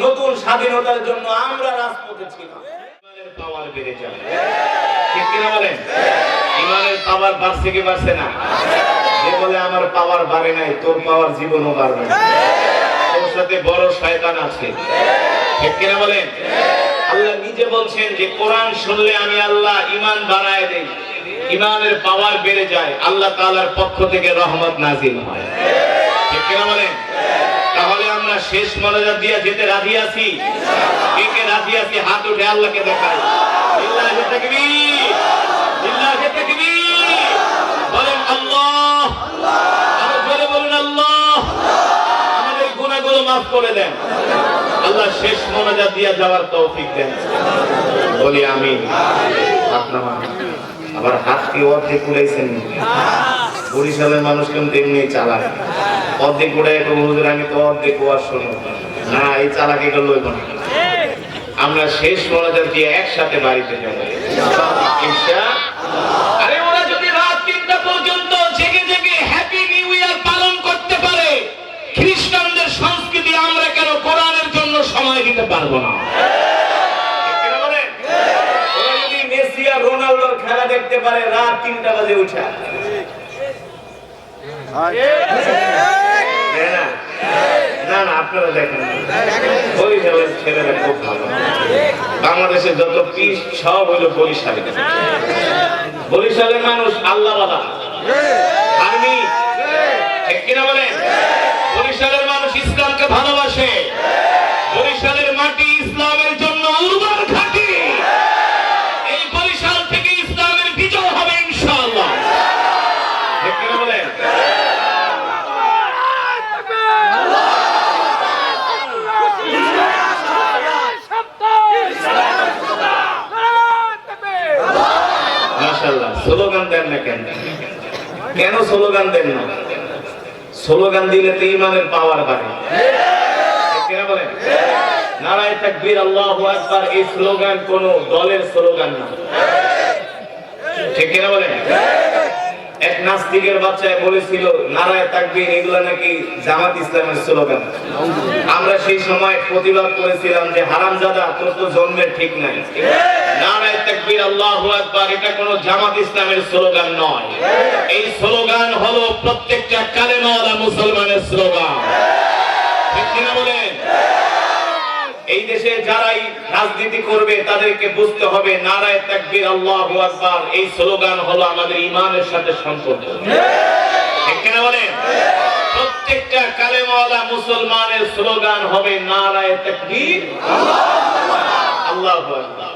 নতুন স্বাধীনতার জন্য আমরা রাজপথে ছিলাম। বলে আল্লাহ নিজে বলছেন যে, কোরআন শুনলে আমি আল্লাহ ইমান বাড়ায় দেই। ইমানের পাওয়ার বেড়ে যায়। আল্লাহ তাআলার পক্ষ থেকে রহমত নাজিল হয়। ঠিক কিনা বলেন? আমরা শেষ মনোযোগ দিয়ে যেতে রাজি আছি। কে কে রাজি আছি, হাত উঠে আল্লাহকে দেখাই। বলেন আল্লাহ করে দেন। আল্লাহ শেষ দিয়ে যাওয়ার বলি আবার হাত কি অর্ধেক উড়াইছেন বরিশালের মানুষ কিন্তু এমনি চালাক। অর্ধেক উড়াই তো হুজুর আমি তো অর্ধেক ওয়াজ শুনো। না এই চালাকি গুলো লইব না। আমরা শেষ মনোজাত দিয়ে একসাথে বাড়িতে যাব। আরে ওরা যদি রাত তিনটা পর্যন্ত জেগে জেগে হ্যাপি নিউ ইয়ার পালন করতে পারে খ্রিস্টানদের সংস্কৃতি আমরা কেন কোরআনের জন্য সময় দিতে পারব না? ঠিক কিনা বলেন? ওরা যদি মেসি আর রোনাল্ডোর খেলা দেখতে পারে রাত তিনটা বাজে উঠা। না? না না আপনারা দেখেন ওই দলের ছেলেরা খুব ভালো। বাংলাদেশের যত পিস সব হইল বরিশালে বরিশালের মানুষ আল্লাহওয়ালা। আর্মি। ঠিক কিনা বলেন? স্লোগান দেন না কেন? কেন স্লোগান দেন না? স্লোগান দিলে তো ইমানের পাওয়ার বাড়ে। নারায় তাকবীর, আল্লাহু আকবার, এই স্লোগান কোন দলের স্লোগান না। ঠিক কিনা বলেন? এক নাস্তিকের বাচ্চায় বলেছিল, নারায় তাকবীর, এগুলো নাকি জামাত ইসলামের স্লোগান। আমরা সেই সময় প্রতিবাদ করেছিলাম যে, হারামজাদা, তোর তো জন্মের ঠিক নাই। আল্লাহু এই দেশে যারাই রাজনীতি করবে, তাদেরকে বুঝতে হবে নারায় তাকবীর, আল্লাহু আকবার, এই স্লোগান হলো আমাদের ইমানের সাথে সম্পর্ক। ঠিক কিনা বলেন? প্রত্যেকটা কালেমাওয়ালা মুসলমানের স্লোগান হবে নারায় তাকবীর আল্লাহু আকবার।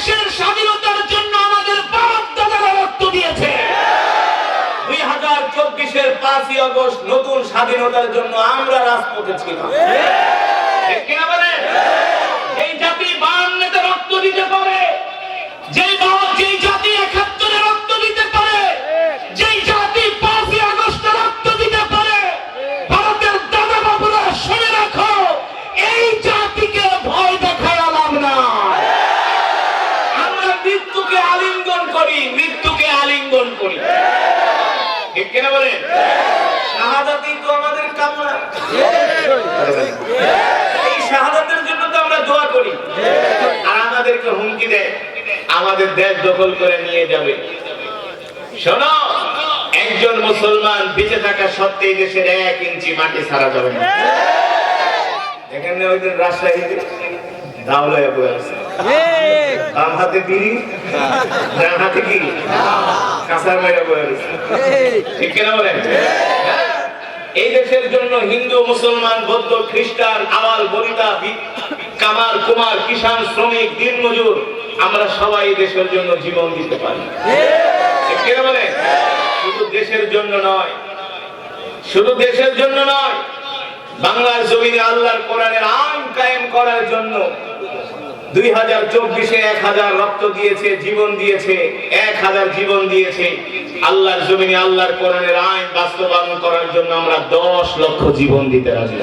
দেশের স্বাধীনতার জন্য আমাদের বাপ দাদারা রক্ত দিয়েছে। দুই হাজার চব্বিশের পাঁচই আগস্ট নতুন স্বাধীনতার জন্য আমরা রাজপথে ছিলাম। করি ঠিক কিনা বলেন? শাহাদাতই তো আমাদের কামনা। এই শাহাদাতের জন্য তো আমরা দোয়া করি। আর আমাদেরকে হুমকি দেয়। আমাদের দেশ দখল করে নিয়ে যাবে। শোনো একজন মুসলমান বেঁচে থাকা সত্ত্বেই দেশের এক ইঞ্চি মাটি ছাড়া যাবে না। এখানে ওই দিন রাজশাহীতে দাওলায় বয়ে আছে। বাম হাতে বিড়ি ডান হাতে কি? মেরে বয়ে আছে ঠিক কিনা বলেন? এই দেশের জন্য হিন্দু, মুসলমান, বৌদ্ধ, খ্রিস্টান, আওয়াল, বনিতা, বি- কামার, কুমার কিষান শ্রমিক দিনমজুর আমরা সবাই দেশের জন্য জীবন দিতে পারি। কিনা বলেন? শুধু দেশের জন্য নয়, শুধু দেশের জন্য নয়, বাংলার জমিনে আল্লাহর কোরআনের আইন কায়েম করার জন্য দুই হাজার চব্বিশে এক হাজার রক্ত দিয়েছে, জীবন দিয়েছে, এক হাজার জীবন দিয়েছে আল্লাহর জমিনে, আল্লাহর কোরআনের আইন বাস্তবায়ন করার জন্য আমরা দশ লক্ষ জীবন দিতে রাজি।